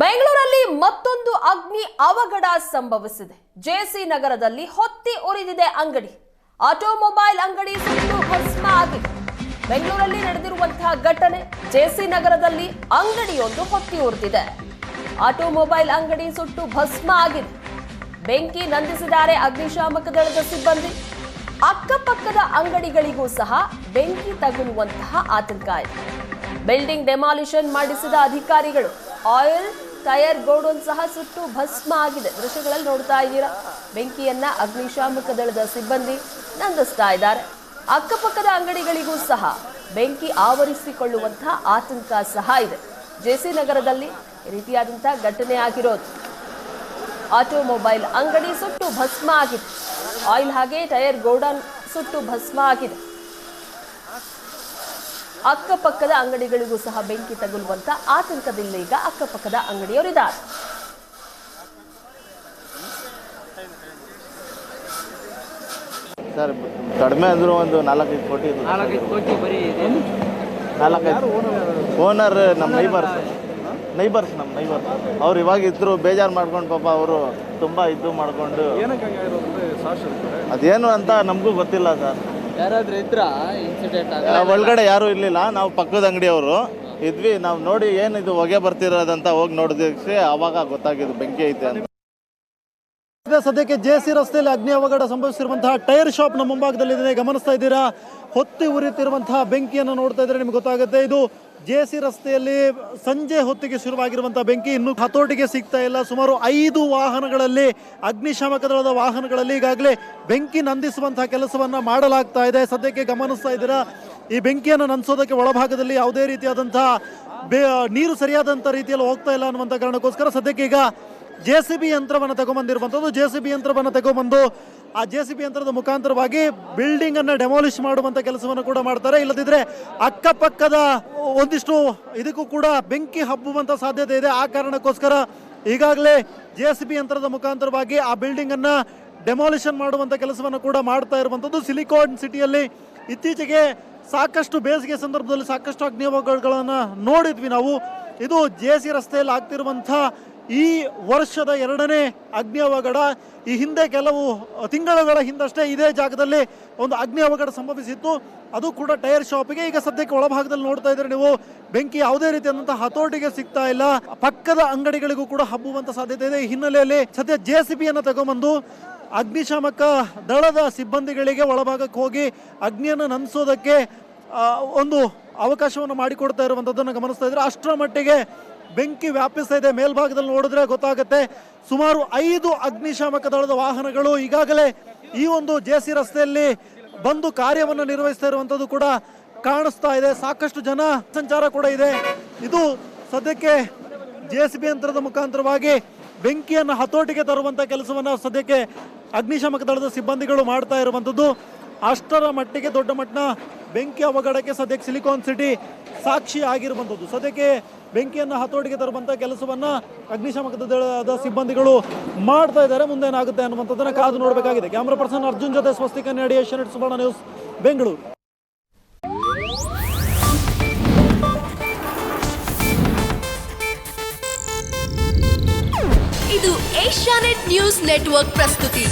ಬೆಂಗಳೂರಲ್ಲಿ ಮತ್ತೊಂದು ಅಗ್ನಿ ಅವಘಡ ಸಂಭವಿಸಿದೆ. ಜೆಸಿ ನಗರದಲ್ಲಿ ಹೊತ್ತಿ ಉರಿದಿದೆ ಅಂಗಡಿ. ಆಟೋಮೊಬೈಲ್ ಅಂಗಡಿ ಸುಟ್ಟು ಭಸ್ಮ ಆಗಿದೆ ಬೆಂಗಳೂರಲ್ಲಿ ನಡೆದಿರುವಂತಹ ಘಟನೆ ಜೆಸಿ ನಗರದಲ್ಲಿ ಅಂಗಡಿಯೊಂದು ಹೊತ್ತಿ ಉರಿದಿದೆ. ಆಟೋಮೊಬೈಲ್ ಅಂಗಡಿ ಸುಟ್ಟು ಭಸ್ಮ ಆಗಿದೆ. ಬೆಂಕಿ ನಂದಿಸಿದ್ದಾರೆ ಅಗ್ನಿಶಾಮಕ ದಳದ ಸಿಬ್ಬಂದಿ. ಅಕ್ಕಪಕ್ಕದ ಅಂಗಡಿಗಳಿಗೂ ಸಹ ಬೆಂಕಿ ತಗುಲುವಂತಹ ಆತಂಕ ಇದೆ. ಬಿಲ್ಡಿಂಗ್ ಡೆಮಾಲಿಷನ್ ಮಾಡಿಸಿದ ಅಧಿಕಾರಿಗಳು ಆಯಿಲ್ ಟೈರ್ ಗೋಡೌನ್ ಸಹ ಸುಟ್ಟು ಭಸ್ಮ ಆಗಿದೆ. ದೃಶ್ಯಗಳಲ್ಲಿ ನೋಡ್ತಾ ಇದ್ದೀರಾ. ಬೆಂಕಿಯನ್ನ ಅಗ್ನಿಶಾಮಕ ದಳದ ಸಿಬ್ಬಂದಿ ನಂದಿಸ್ತಾ ಇದ್ದಾರೆ. ಅಕ್ಕಪಕ್ಕದ ಅಂಗಡಿಗಳಿಗೂ ಸಹ ಬೆಂಕಿ ಆವರಿಸಿಕೊಳ್ಳುವಂತಹ ಆತಂಕ ಸಹ ಇದೆ. ಜೆಸಿ ನಗರದಲ್ಲಿ ರೀತಿಯಾದಂತಹ ಘಟನೆ ಆಗಿರೋದು. ಆಟೋಮೊಬೈಲ್ ಅಂಗಡಿ ಸುಟ್ಟು ಭಸ್ಮ ಆಗಿದೆ. ಆಯಿಲ್ ಹಾಗೆ ಟೈರ್ ಗೋಡನ್ ಸುಟ್ಟು ಭಸ್ಮ ಆಗಿದೆ. ಅಕ್ಕಪಕ್ಕದ ಅಂಗಡಿಗಳಿಗೂ ಸಹ ಬೆಂಕಿ ತಗುಲುವಂತ ಆತಂಕದಲ್ಲಿ ಈಗ ಅಕ್ಕಪಕ್ಕದ ಅಂಗಡಿಯವರಿದ್ದಾರೆ. ಸರ್ ಕಡಿಮೆ ಅಂದರೂ ಒಂದು ನಾಲ್ಕೈದು ಕೋಟಿ ಇದು ನಾಲ್ಕೈದು ಕೋಟಿ ಬರೀ ಇದೆ. ನಾಲ್ಕೈದು ಓನರ್ ನಮ್ಮ ನೈಬರ್ಸ್? ನೈಬರ್ಸ್ ನಮ್ಮ ನೈಬರ್ಸ್ ಅವ್ರು ಇವಾಗ ಇದ್ರು ಬೇಜಾರು ಮಾಡ್ಕೊಂಡು ಪಾಪ ಅವರು ತುಂಬ ಇದು ಮಾಡಿಕೊಂಡು ಅದೇನು ಅಂತ ನಮಗೂ ಗೊತ್ತಿಲ್ಲ ಸರ್. ಯಾರಾದ್ರೂ ಇದ್ರ ಇನ್ಸಿಡೆಂಟ್ ಒಳಗಡೆ ಯಾರು ಇರಲಿಲ್ಲ. ನಾವು ಪಕ್ಕದ ಅಂಗಡಿಯವರು ಇದ್ವಿ. ನಾವು ನೋಡಿ ಏನಿದು ಹೊಗೆ ಬರ್ತಿರೋದಂತ ಹೋಗಿ ನೋಡಿದಕ್ಕೆ ಅವಾಗ ಗೊತ್ತಾಗಿದ್ದು ಬೆಂಕಿ ಐತೆ ಅಂತ. ಸದ್ಯಕ್ಕೆ ಜೆ ಸಿ ರಸ್ತೆಯಲ್ಲಿ ಅಗ್ನಿ ಅವಘಡ ಸಂಭವಿಸಿರುವಂತಹ ಟೈರ್ ಶಾಪ್ನ ಮುಂಭಾಗದಲ್ಲಿ ಗಮನಿಸ್ತಾ ಇದ್ದೀರಾ? ಹೊತ್ತಿ ಉರಿಯುತ್ತಿರುವಂತಹ ಬೆಂಕಿಯನ್ನು ನೋಡ್ತಾ ಇದ್ರೆ ನಿಮ್ಗೆ ಗೊತ್ತಾಗುತ್ತೆ. ಇದು ಜೆ ಸಿ ರಸ್ತೆಯಲ್ಲಿ ಸಂಜೆ ಹೊತ್ತಿಗೆ ಶುರುವಾಗಿರುವಂತಹ ಬೆಂಕಿ. ಇನ್ನು ಹತೋಟಿಗೆ ಸಿಗ್ತಾ ಇಲ್ಲ. ಸುಮಾರು ಐದು ವಾಹನಗಳಲ್ಲಿ ಅಗ್ನಿಶಾಮಕ ದಳದ ವಾಹನಗಳಲ್ಲಿ ಈಗಾಗಲೇ ಬೆಂಕಿ ನಂದಿಸುವಂತಹ ಕೆಲಸವನ್ನ ಮಾಡಲಾಗ್ತಾ ಇದೆ. ಸದ್ಯಕ್ಕೆ ಗಮನಿಸ್ತಾ ಇದ್ದೀರಾ? ಈ ಬೆಂಕಿಯನ್ನು ನಂದಿಸೋದಕ್ಕೆ ಒಳಭಾಗದಲ್ಲಿ ಯಾವುದೇ ರೀತಿಯಾದಂತಹ ನೀರು ಸರಿಯಾದಂತಹ ರೀತಿಯಲ್ಲಿ ಹೋಗ್ತಾ ಇಲ್ಲ ಅನ್ನುವಂತ ಕಾರಣಕ್ಕೋಸ್ಕರ ಸದ್ಯಕ್ಕೆ ಈಗ ಜೆ ಸಿ ಬಿ ಯಂತ್ರವನ್ನು ತಗೊಂಬಂದಿರುವಂಥದ್ದು. ಜೆ ಸಿ ಬಿ ಯಂತ್ರವನ್ನು ತಗೊಂಬಂದು ಆ ಜೆ ಸಿ ಬಿ ಯಂತ್ರದ ಮುಖಾಂತರವಾಗಿ ಬಿಲ್ಡಿಂಗ್ ಅನ್ನ ಡೆಮಾಲಿಷ್ ಮಾಡುವಂತ ಕೆಲಸವನ್ನು ಕೂಡ ಮಾಡ್ತಾರೆ. ಇಲ್ಲದಿದ್ರೆ ಅಕ್ಕಪಕ್ಕದ ಒಂದಿಷ್ಟು ಇದಕ್ಕೂ ಕೂಡ ಬೆಂಕಿ ಹಬ್ಬುವಂತ ಸಾಧ್ಯತೆ ಇದೆ. ಆ ಕಾರಣಕ್ಕೋಸ್ಕರ ಈಗಾಗಲೇ ಜೆ ಸಿ ಬಿ ಯಂತ್ರದ ಮುಖಾಂತರವಾಗಿ ಆ ಬಿಲ್ಡಿಂಗ್ ಅನ್ನ ಡೆಮಾಲಿಷನ್ ಮಾಡುವಂತ ಕೆಲಸವನ್ನು ಕೂಡ ಮಾಡ್ತಾ ಇರುವಂಥದ್ದು. ಸಿಲಿಕಾನ್ ಸಿಟಿಯಲ್ಲಿ ಇತ್ತೀಚೆಗೆ ಸಾಕಷ್ಟು ಬೇಸಿಗೆ ಸಂದರ್ಭದಲ್ಲಿ ಸಾಕಷ್ಟು ಅಗ್ನಿಯವಘಗಳನ್ನು ನೋಡಿದ್ವಿ ನಾವು. ಇದು ಜೆ ಸಿ ರಸ್ತೆಯಲ್ಲಿ ಆಗ್ತಿರುವಂಥ ಈ ವರ್ಷದ ಎರಡನೇ ಅಗ್ನಿ ಅವಘಡ ಈ ಹಿಂದೆ ಕೆಲವು ತಿಂಗಳುಗಳ ಹಿಂದಷ್ಟೇ ಇದೇ ಜಾಗದಲ್ಲಿ ಒಂದು ಅಗ್ನಿ ಅವಘಡ ಸಂಭವಿಸಿತ್ತು. ಅದು ಕೂಡ ಟೈರ್ ಶಾಪಿಗೆ ಈಗ ಸದ್ಯಕ್ಕೆ ಒಳಭಾಗದಲ್ಲಿ ನೋಡ್ತಾ ಇದ್ರೆ ನೀವು ಬೆಂಕಿ ಯಾವುದೇ ರೀತಿಯಾದಂತಹ ಹತೋಟಿಗೆ ಸಿಗ್ತಾ ಇಲ್ಲ. ಪಕ್ಕದ ಅಂಗಡಿಗಳಿಗೂ ಕೂಡ ಹಬ್ಬುವಂತ ಸಾಧ್ಯತೆ ಇದೆ. ಈ ಹಿನ್ನೆಲೆಯಲ್ಲಿ ಸದ್ಯ ಜೆ ಸಿ ಬಿಯನ್ನು ತಗೊಂಬಂದು ಅಗ್ನಿಶಾಮಕ ದಳದ ಸಿಬ್ಬಂದಿಗಳಿಗೆ ಒಳಭಾಗಕ್ಕೆ ಹೋಗಿ ಅಗ್ನಿಯನ್ನು ನಂದಿಸೋದಕ್ಕೆ ಒಂದು ಅವಕಾಶವನ್ನು ಮಾಡಿಕೊಡ್ತಾ ಇರುವಂಥದ್ದನ್ನು ಗಮನಿಸ್ತಾ ಇದ್ರೆ ಅಷ್ಟರ ಮಟ್ಟಿಗೆ ಬೆಂಕಿ ವ್ಯಾಪಿಸ್ತಾ ಇದೆ. ಮೇಲ್ಭಾಗದಲ್ಲಿ ನೋಡಿದ್ರೆ ಗೊತ್ತಾಗುತ್ತೆ ಸುಮಾರು ಐದು ಅಗ್ನಿಶಾಮಕ ದಳದ ವಾಹನಗಳು ಈಗಾಗಲೇ ಈ ಒಂದು ಜೆ ಸಿ ರಸ್ತೆಯಲ್ಲಿ ಬಂದು ಕಾರ್ಯವನ್ನು ನಿರ್ವಹಿಸ್ತಾ ಇರುವಂಥದ್ದು ಕೂಡ ಕಾಣಿಸ್ತಾ ಇದೆ. ಸಾಕಷ್ಟು ಜನ ಸಂಚಾರ ಕೂಡ ಇದೆ. ಇದು ಸದ್ಯಕ್ಕೆ ಜೆ ಸಿ ಬಿ ಯಂತ್ರದ ಮುಖಾಂತರವಾಗಿ ಬೆಂಕಿಯನ್ನು ಹತೋಟಿಗೆ ತರುವಂತ ಕೆಲಸವನ್ನ ಸದ್ಯಕ್ಕೆ ಅಗ್ನಿಶಾಮಕ ದಳದ ಸಿಬ್ಬಂದಿಗಳು ಮಾಡ್ತಾ ಇರುವಂಥದ್ದು ಅಷ್ಟರ ಮಟ್ಟಿಗೆ ದೊಡ್ಡ ಮಟ್ಟನ ಬೆಂಕಿ ಅವಘಡಕ್ಕೆ ಸದ್ಯಕ್ಕೆ ಸಿಲಿಕಾನ್ ಸಿಟಿ ಸಾಕ್ಷಿ ಆಗಿರುವಂಥದ್ದು. ಸದ್ಯಕ್ಕೆ ಬೆಂಕಿಯನ್ನು ಹತೋಟಿಗೆ ತರುವಂಥ ಕೆಲಸವನ್ನು ಅಗ್ನಿಶಾಮಕ ದಳದ ಸಿಬ್ಬಂದಿಗಳು ಮಾಡ್ತಾ ಇದ್ದಾರೆ. ಮುಂದೆ ಏನಾಗುತ್ತೆ ಅನ್ನುವಂಥದ್ದನ್ನು ಕಾದು ನೋಡಬೇಕಾಗಿದೆ. ಕ್ಯಾಮ್ರಾ ಪರ್ಸನ್ ಅರ್ಜುನ್ ಜೊತೆ ಸ್ವಸ್ತಿಕ ಕನ್ನಡಿ ಏಷ್ಯನ್ ಸುವರ್ಣ ನ್ಯೂಸ್, ಬೆಂಗಳೂರು. ಇದು ಏಷ್ಯಾನೆಟ್ ನ್ಯೂಸ್ ನೆಟ್ವರ್ಕ್ ಪ್ರಸ್ತುತಿ.